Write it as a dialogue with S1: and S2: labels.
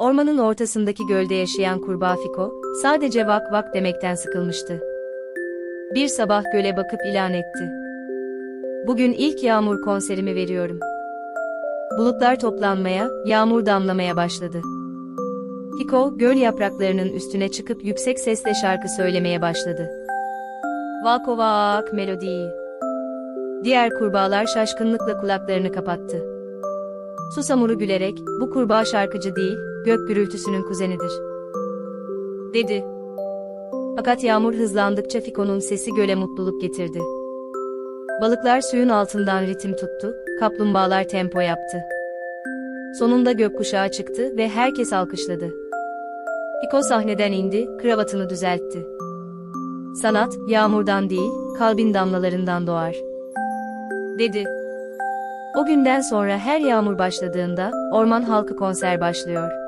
S1: Ormanın ortasındaki gölde yaşayan kurbağa Fiko, sadece vak vak demekten sıkılmıştı. Bir sabah göle bakıp ilan etti. Bugün ilk yağmur konserimi veriyorum. Bulutlar toplanmaya, yağmur damlamaya başladı. Fiko, göl yapraklarının üstüne çıkıp yüksek sesle şarkı söylemeye başladı. Vak o vak melodi. Diğer kurbağalar şaşkınlıkla kulaklarını kapattı. Susamuru gülerek, bu kurbağa şarkıcı değil, gök gürültüsünün kuzenidir. Dedi. Fakat yağmur hızlandıkça Fiko'nun sesi göle mutluluk getirdi. Balıklar suyun altından ritim tuttu, kaplumbağalar tempo yaptı. Sonunda gökkuşağı çıktı ve herkes alkışladı. Fiko sahneden indi, kravatını düzeltti. Sanat, yağmurdan değil, kalbin damlalarından doğar. Dedi. O günden sonra her yağmur başladığında, orman halkı konser başlıyor.